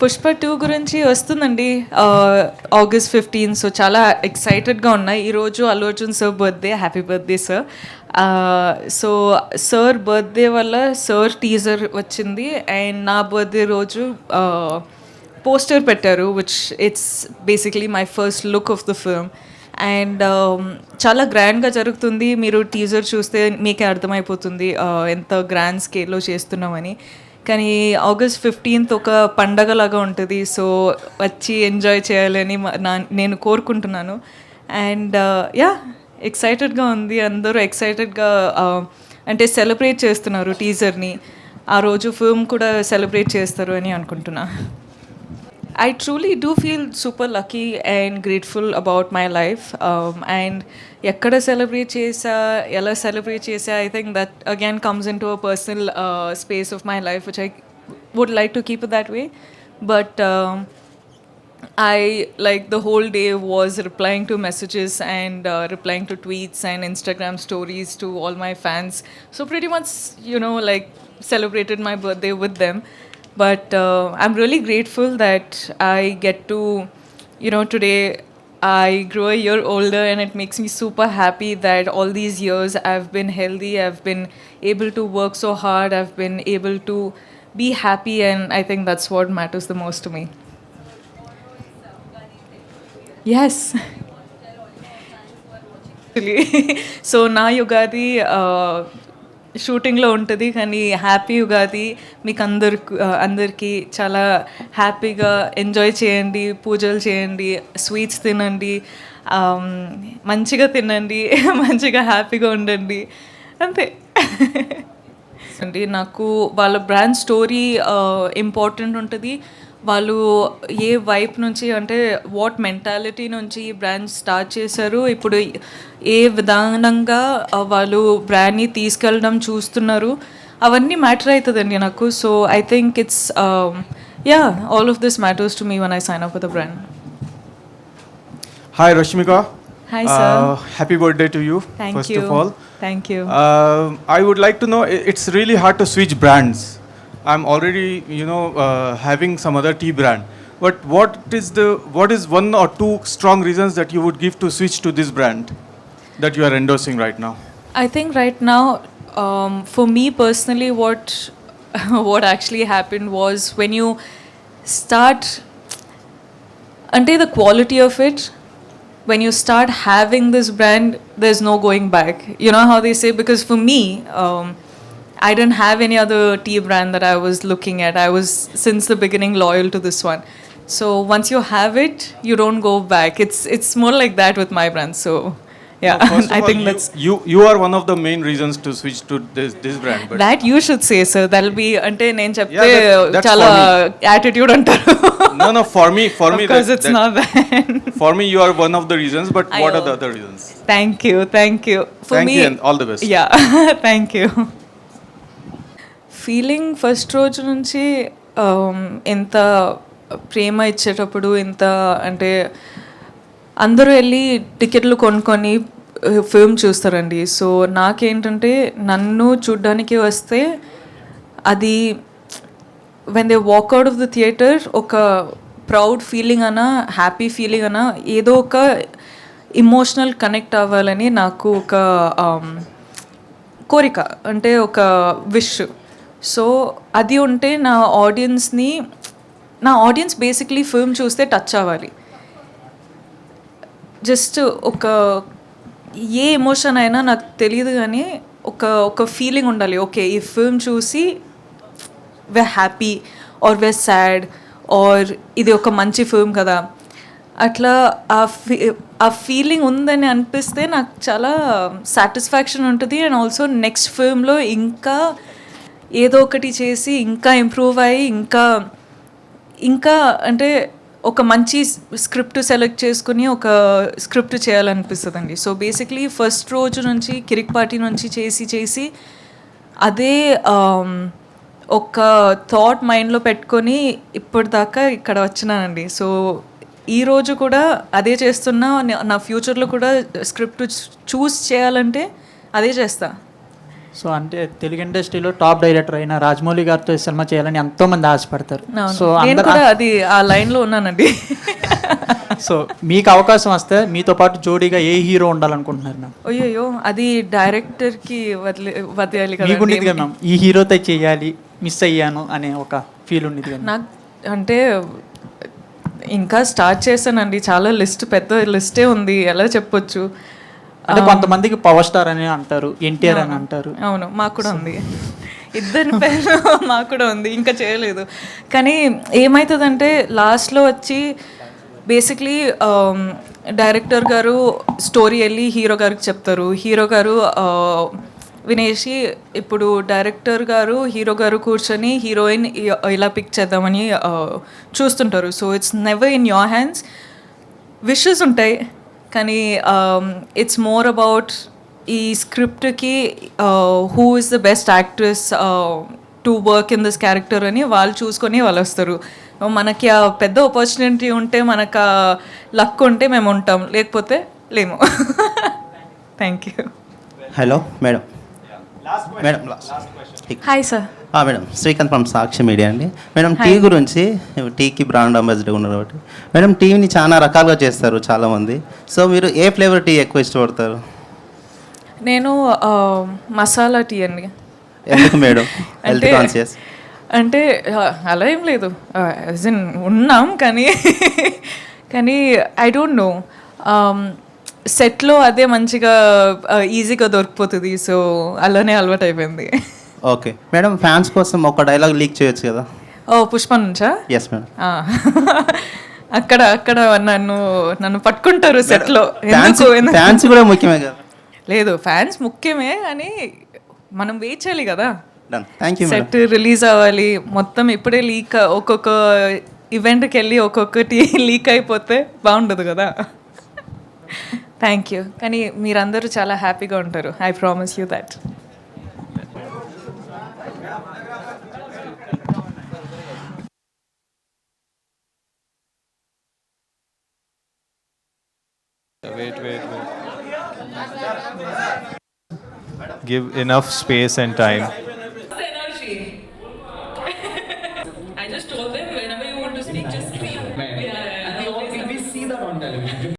Pushpa two గురించి వస్తుందండి. August fifteen so చాలా ఎక్సైటెడ్గా ఉన్నాయి. ఈరోజు Allu Arjun sir birthday happy birthday sir so sir birthday వల్ల సార్ టీజర్ వచ్చింది. అండ్ నా బర్త్డే రోజు పోస్టర్ పెట్టారు which it's basically my first look of the film and చాలా గ్రాండ్గా జరుగుతుంది. మీరు టీజర్ చూస్తే మీకే అర్థమైపోతుంది ఎంత గ్రాండ్ స్కేల్లో చేస్తున్నామని. కానీ ఆగస్ట్ ఫిఫ్టీన్త్ ఒక పండగలాగా ఉంటుంది. సో వచ్చి ఎంజాయ్ చేయాలని నేను కోరుకుంటున్నాను. అండ్ uh, యా ఎక్సైటెడ్గా ఉంది. అందరూ ఎక్సైటెడ్గా uh, అంటే సెలబ్రేట్ చేస్తున్నారు టీజర్ని ఆ రోజు ఫిల్మ్ కూడా సెలబ్రేట్ చేస్తారు అని అనుకుంటున్నాను I truly do feel super lucky and grateful about my life. Um, and ఎక్కడ సెలబ్రేట్ చేసా ఎలా సెలబ్రేట్ చేసా I think that again comes in to a personal space of my life which I would like to keep that way but I like the whole day was replying to messages and uh, replying to tweets and Instagram stories to all my fans. So pretty much, you know, like celebrated my birthday with them. But uh, I'm really grateful that I get to, you know, today I grow a year older and it makes me super happy that all these years I've been healthy, I've been able to work so hard, I've been able to be happy, and I think that's what matters the most to me. Yes. So now Yugadi, uh, షూటింగ్లో ఉంటుంది కానీ happy Ugadi మీకు అందరు అందరికీ చాలా హ్యాపీగా enjoy చేయండి పూజలు చేయండి స్వీట్స్ తినండి మంచిగా తినండి మంచిగా హ్యాపీగా ఉండండి అంతే. అండి నాకు వాళ్ళ బ్రాండ్ స్టోరీ ఇంపార్టెంట్ ఉంటుంది. వాళ్ళు ఏ వైప్ నుంచి అంటే వాట్ మెంటాలిటీ నుంచి ఈ బ్రాండ్ స్టార్ట్ చేశారు ఇప్పుడు ఏ విధానంగా వాళ్ళు బ్రాండ్ని తీసుకెళ్ళడం చూస్తున్నారు అవన్నీ మ్యాటర్ అవుతుందండి నాకు so I think it's yeah all of this matters to me one I sign up with brand. Uh, happy birthday to you, thank first you all. Thank you would like to know i- it's really hard to switch brands. I'm already, you know, uh, having some other tea brand. But what is the what is one or two strong reasons that you would give to switch to this brand that you are endorsing right now? I think right now, um, for me personally, what what actually happened was when you start until the quality of it, when you start having this brand, there's no going back. You know how they say because for me. Um, I didn't have any other tea brand that I was looking at. I was since the beginning loyal to this one. So once you have it, you don't go back. It's it's more like that with my brand. So yeah, no, I think you, that's you. You are one of the main reasons to switch to this this brand. But that you should say, sir. That'll be ante yeah, that, chala attitude under. no, no. For me, for me, because it's that, not bad. for me, you are one of the reasons. But I what are the other reasons? Thank you, thank you. For thank me, you and all the best. Yeah, thank you. Feeling first రోజు నుంచి um, ఎంత ప్రేమ ఇచ్చేటప్పుడు ఎంత అంటే అందరూ వెళ్ళి టికెట్లు కొనుక్కొని uh, ఫిల్మ్ చూస్తారండి. సో నాకేంటంటే నన్ను చూడ్డానికి వస్తే అది when they walk out of the theatre ఒక ప్రౌడ్ ఫీలింగ్ అనా హ్యాపీ ఫీలింగ్ అనా ఏదో ఒక ఇమోషనల్ కనెక్ట్ అవ్వాలని నాకు ఒక um, కోరిక అంటే ఒక విష్ సో అది ఉంటే నా ఆడియన్స్ని నా ఆడియన్స్ బేసిక్లీ ఫిల్మ్ చూస్తే టచ్ అవ్వాలి. జస్ట్ ఒక ఏ ఎమోషన్ అయినా నాకు తెలియదు కానీ ఒక ఒక ఫీలింగ్ ఉండాలి. ఓకే ఈ ఫిల్మ్ చూసి we happy or we sad or ఇది ఒక మంచి ఫిల్మ్ కదా. అట్లా ఆ ఫీ ఆ ఫీలింగ్ ఉందని అనిపిస్తే నాకు చాలా సాటిస్ఫాక్షన్ ఉంటుంది. అండ్ ఆల్సో నెక్స్ట్ ఫిల్మ్లో ఇంకా ఏదో ఒకటి చేసి ఇంకా ఇంప్రూవ్ అయ్యి ఇంకా ఇంకా అంటే ఒక మంచి స్క్రిప్ట్ సెలెక్ట్ చేసుకుని ఒక స్క్రిప్ట్ చేయాలనిపిస్తుంది అండి సో బేసిక్లీ ఫస్ట్ రోజు నుంచి కిరిక్ పార్టీ నుంచి చేసి చేసి అదే ఒక థాట్ మైండ్లో పెట్టుకొని ఇప్పటిదాకా ఇక్కడ వచ్చినానండి. సో ఈ రోజు కూడా అదే చేస్తున్నా నా- ఫ్యూచర్లో కూడా స్క్రిప్ట్ చూస్ చేయాలంటే అదే చేస్తాను సో అంటే తెలుగు ఇండస్ట్రీలో టాప్ డైరెక్టర్ అయిన రాజమౌళి గారితో సినిమా చేయాలని ఎంతో మంది ఆశపడతారు. సో అది ఆ లైన్లో ఉన్నానండి. సో మీకు అవకాశం వస్తే మీతో పాటు జోడీగా ఏ హీరో ఉండాలనుకుంటున్నారు మ్యామ్? అయ్యో అది డైరెక్టర్కి వదిలే వదిలేయాలి కదా మ్యామ్? ఈ హీరోతో చేయాలి మిస్ అయ్యాను అనే ఒక ఫీల్ ఉండేది కదా నాకు అంటే ఇంకా స్టార్ట్ చేశానండి. చాలా లిస్ట్ పెద్ద లిస్టే ఉంది. ఎలా చెప్పొచ్చు? అంటే కొంతమందికి పవర్ స్టార్ అని అంటారు ఎన్టీఆర్ అని అంటారు. అవును మాకు కూడా ఉంది. ఇద్దరి పేరు మాకు కూడా ఉంది ఇంకా చేయలేదు. కానీ ఏమవుతుందంటే లాస్ట్లో వచ్చి బేసిక్లీ డైరెక్టర్ గారు స్టోరీ వెళ్ళి హీరో గారికి చెప్తారు. హీరో గారు వినేసి ఇప్పుడు డైరెక్టర్ గారు హీరో గారు కూర్చొని హీరోయిన్ ఇలా పిక్ చేద్దామని చూస్తుంటారు. So it's never in your hands wishes ఉంటాయి. కానీ ఇట్స్ మోర్ అబౌట్ ఈ స్క్రిప్ట్కి who is the best actress to work in this character అని వాళ్ళు చూసుకొని వాళ్ళు వస్తారు. మనకి ఆ పెద్ద ఆపర్చునిటీ ఉంటే మనకు లక్ ఉంటే మేము ఉంటాం. లేకపోతే లేము. Thank you hello madam madam last hi sir ఆ, madam Srikanth from Sakshi media అండి. మేడం టీ గురించి టీకి బ్రాండ్ అంబాసిడర్ ఉన్నారు కాబట్టి. మేడం టీని చాలా రకాలుగా చేస్తారు చాలామంది. సో మీరు ఏ ఫ్లేవర్ టీ ఎక్కువ ఇష్టపడతారు? నేను మసాలా టీ అండి. ఎందుకు మేడం హెల్త్ అంటే కాన్షియస్ అంటే అలా ఏం లేదు. యాజ్ ఇన్ ఉన్నాం కానీ కానీ ఐ డోంట్ నో సెట్లో అదే మంచిగా ఈజీగా దొరికిపోతుంది. సో అలానే అలవాటు అయిపోయింది. ఓకే. మేడం ఫ్యాన్స్ కోసం ఒక డైలాగ్ లీక్ చేయొచ్చు కదా? ఓ పుష్ప నుంచా? ఎస్ మేడం ఆ. అక్కడ అక్కడ నన్ను నన్ను పట్టుకుంటారు సెట్లో. ఫ్యాన్స్ ఎందుకు? ఎందుకు? ఫ్యాన్స్ కూడా ముఖ్యమే కదా? లేదు ఫ్యాన్స్ ముఖ్యమే కానీ మనం వెయిట్ చేయాలి కదా. Done thank you madam set release అవ్వాలి. మొత్తం ఇప్పుడే లీక్ ఒక్కొక్క ఈవెంట్కి వెళ్ళి ఒక్కొక్కటి లీక్ అయిపోతే బాగుండదు కదా. థ్యాంక్ యూ కానీ మీరందరూ చాలా హ్యాపీగా ఉంటారు. I promise you that give enough space and time.